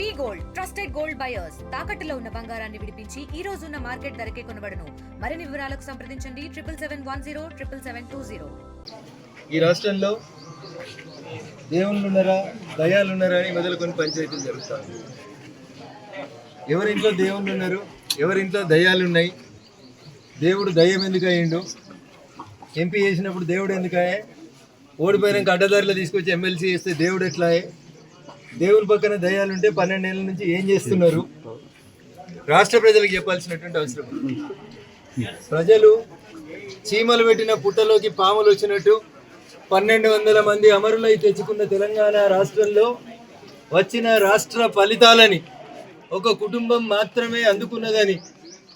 V gold trusted gold buyers తాకట్టులో ఉన్న బంగారాన్ని విడిపించి ఈ రోజు ఉన్న మార్కెట్ ధరకే కొనబడను. మరిన్ని వివరాలకు సంప్రదించండి. Triple seven one zero triple seven two zero. ఈ రాష్ట్రంలో దేవుళ్ళు ఉన్నారా దయాలు ఉన్నారా అని మొదలుకొని పంచాయతీలు జరుగుతాయి. ఎవరింట్లో దేవుళ్ళు ఉన్నారు ఎవరింట్లో దయాలు ఉన్నాయి దేవుడు దయ్యం ఎందుకు అయ్యిండు ఎంపీ చేసినప్పుడు దేవుడు ఎందుకు ఎందుకయే ఓడిపోయినాక అడ్డదారిలో తీసుకొచ్చి ఎమ్మెల్సీ చేస్తే దేవుడు ఎట్లాయే దేవుని పక్కన దయాలు ఉంటే పన్నెండేళ్ళ నుంచి ఏం చేస్తున్నారు? రాష్ట్ర ప్రజలకు చెప్పాల్సినటువంటి అవసరం. ప్రజలు చీమలు పెట్టిన పుట్టలోకి పాములు వచ్చినట్టు పన్నెండు వందల మంది అమరులై తెచ్చుకున్న తెలంగాణ రాష్ట్రంలో వచ్చిన రాష్ట్ర ఫలితాలని ఒక కుటుంబం మాత్రమే అందుకున్నదని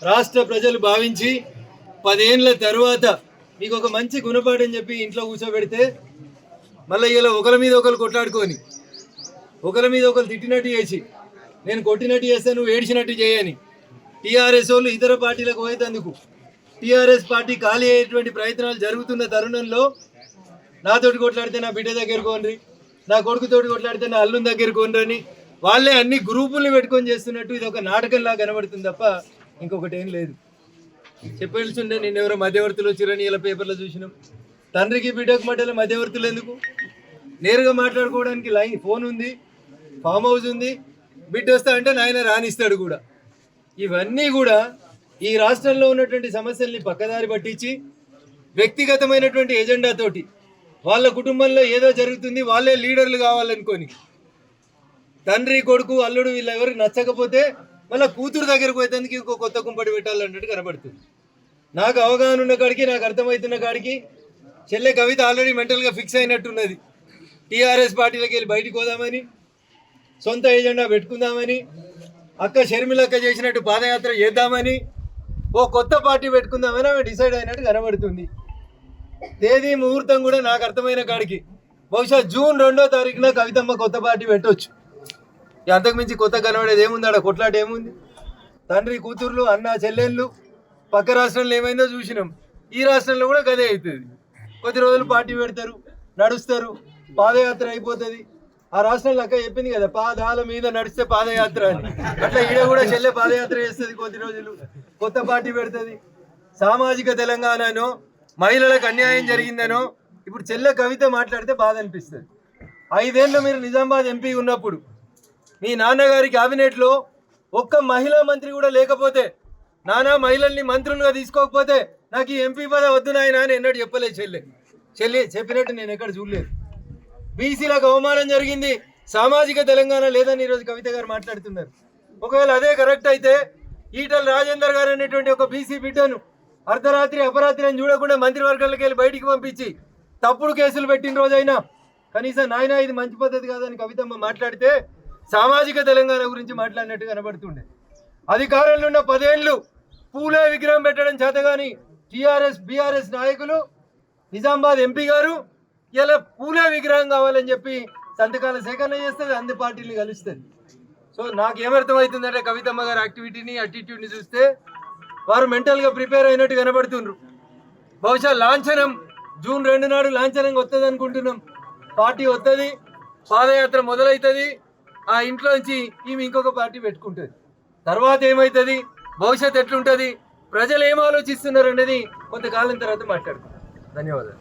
రాష్ట్ర ప్రజలు భావించి పదేండ్ల తర్వాత మీకు ఒక మంచి గుణపాఠం చెప్పి ఇంట్లో కూర్చోబెడితే మళ్ళీ ఇలా ఒకరి మీద ఒకరు కొట్లాడుకొని ఒకరి మీద ఒకరు తిట్టినట్టు చేసి నేను కొట్టినట్టు చేస్తే నువ్వు ఏడిచినట్టు చేయని. టీఆర్ఎస్ వాళ్ళు ఇతర పార్టీలకు పోయేందుకు టీఆర్ఎస్ పార్టీ ఖాళీ అయ్యేటువంటి ప్రయత్నాలు జరుగుతున్న తరుణంలో నాతోటి కొట్లాడితే నా బిడ్డ దగ్గర కోనరి నా కొడుకుతోటి కొట్లాడితే నా అల్లుని దగ్గర కోనరని వాళ్ళే అన్ని గ్రూపుల్ని పెట్టుకొని చేస్తున్నట్టు ఇది ఒక నాటకంలా కనబడుతుంది తప్ప ఇంకొకటి ఏం లేదు. చెప్పాల్సిండే నేను ఎవరో మధ్యవర్తులు వచ్చిరని ఇలా పేపర్లో చూసినాం. తండ్రికి బిడ్డకు మధ్యలో మధ్యవర్తులు ఎందుకు? నేరుగా మాట్లాడుకోవడానికి లైన్ ఫోన్ ఉంది. ఫామ్ హౌస్ ఉంది. బిడ్డ వస్తా అంటే నాయన రానిస్తాడు కూడా. ఇవన్నీ కూడా ఈ రాష్ట్రంలో ఉన్నటువంటి సమస్యల్ని పక్కదారి పట్టించి వ్యక్తిగతమైనటువంటి ఎజెండాతోటి వాళ్ళ కుటుంబంలో ఏదో జరుగుతుంది వాళ్ళే లీడర్లు కావాలనుకొని తండ్రి కొడుకు అల్లుడు వీళ్ళెవరికి నచ్చకపోతే మళ్ళీ కూతురు దగ్గరకు పోయేందుకు ఇంకో కొత్త కుంపటి పెట్టాలన్నట్టు కనబడుతుంది. నాకు అవగాహన ఉన్న కాడికి నాకు అర్థమవుతున్న కాడికి చెల్లె కవిత ఆల్రెడీ మెంటల్గా ఫిక్స్ అయినట్టున్నది. టీఆర్ఎస్ పార్టీలోకి వెళ్ళి బయటకు పోదామని సొంత ఎజెండా పెట్టుకుందామని అక్క షర్మిలక్క చేసినట్టు పాదయాత్ర చేద్దామని ఓ కొత్త పార్టీ పెట్టుకుందామని ఆమె డిసైడ్ అయినట్టు కనబడుతుంది. తేదీ ముహూర్తం కూడా నాకు అర్థమైన కాడికి. బహుశా జూన్ రెండో తారీఖున కవితమ్మ కొత్త పార్టీ పెట్టొచ్చు. అంతకుమించి కొత్త కనబడేది ఏముంది? ఆడ కొట్లాట ఏముంది? తండ్రి కూతుర్లు అన్న చెల్లెళ్ళు పక్క రాష్ట్రంలో ఏమైందో చూసినాం. ఈ రాష్ట్రంలో కూడా గదే అవుతుంది. కొద్ది రోజులు పార్టీ పెడతారు నడుస్తారు పాదయాత్ర అయిపోతుంది. ఆ రాష్ట్రం లెక్క చెప్పింది కదా పాదాల మీద నడిస్తే పాదయాత్ర అని. అట్లా ఈడ కూడా చెల్లె పాదయాత్ర చేస్తుంది కొద్ది రోజులు కొత్త పార్టీ పెడుతుంది. సామాజిక తెలంగాణనో మహిళలకు అన్యాయం జరిగిందనో ఇప్పుడు చెల్లె కవిత మాట్లాడితే బాధ అనిపిస్తుంది ఐదేళ్ళు మీరు నిజామాబాద్ ఎంపీ ఉన్నప్పుడు మీ నాన్నగారి క్యాబినెట్లో ఒక్క మహిళా మంత్రి కూడా లేకపోతే నానా మహిళల్ని మంత్రులుగా తీసుకోకపోతే నాకు ఈ ఎంపీ పద వద్దు నాయన అని ఎన్నడూ చెప్పలేదు చెల్లె. చెల్లి చెప్పినట్టు నేను ఎక్కడ చూడలేదు. బీసీలకు అవమానం జరిగింది. సామాజిక తెలంగాణ లేదని ఈరోజు కవిత గారు మాట్లాడుతున్నారు. ఒకవేళ అదే కరెక్ట్ అయితే ఈటల రాజేందర్ గారు అనేటువంటి ఒక బీసీ బిడ్డను అర్ధరాత్రి అపరాత్రి అని చూడకుండా మంత్రివర్గాలకు వెళ్ళి బయటికి పంపించి తప్పుడు కేసులు పెట్టిన రోజైనా కనీసం నాయన ఇది మంచి పద్ధతి కాదని కవితమ్మ మాట్లాడితే సామాజిక తెలంగాణ గురించి మాట్లాడినట్టు కనబడుతుండే. అధికారంలో ఉన్న పదేళ్ళు పూలే విగ్రహం పెట్టడం చేతగాని టీఆర్ఎస్ బీఆర్ఎస్ నాయకులు నిజామాబాద్ ఎంపీ గారు ఇలా పూలే విగ్రహం కావాలని చెప్పి సంతకాల సేకరణ చేస్తుంది అన్ని పార్టీలు కలుస్తుంది సో నాకు ఏమర్థమవుతుందంటే కవితమ్మ గారి యాక్టివిటీని అటిట్యూడ్ని చూస్తే వారు మెంటల్గా ప్రిపేర్ అయినట్టు కనబడుతుండ్రు. బహుశా లాంఛనం జూన్ రెండు నాడు లాంఛనంగా వస్తుంది అనుకుంటున్నాం. పార్టీ వస్తుంది పాదయాత్ర మొదలవుతుంది ఆ ఇంట్లోంచి ఈమె ఇంకొక పార్టీ పెట్టుకుంటుంది. తర్వాత ఏమవుతుంది భవిష్యత్ ఎట్లుంటుంది ప్రజలు ఏం ఆలోచిస్తున్నారు అనేది కొంతకాలం తర్వాత మాట్లాడుకుంటాం ధన్యవాదాలు.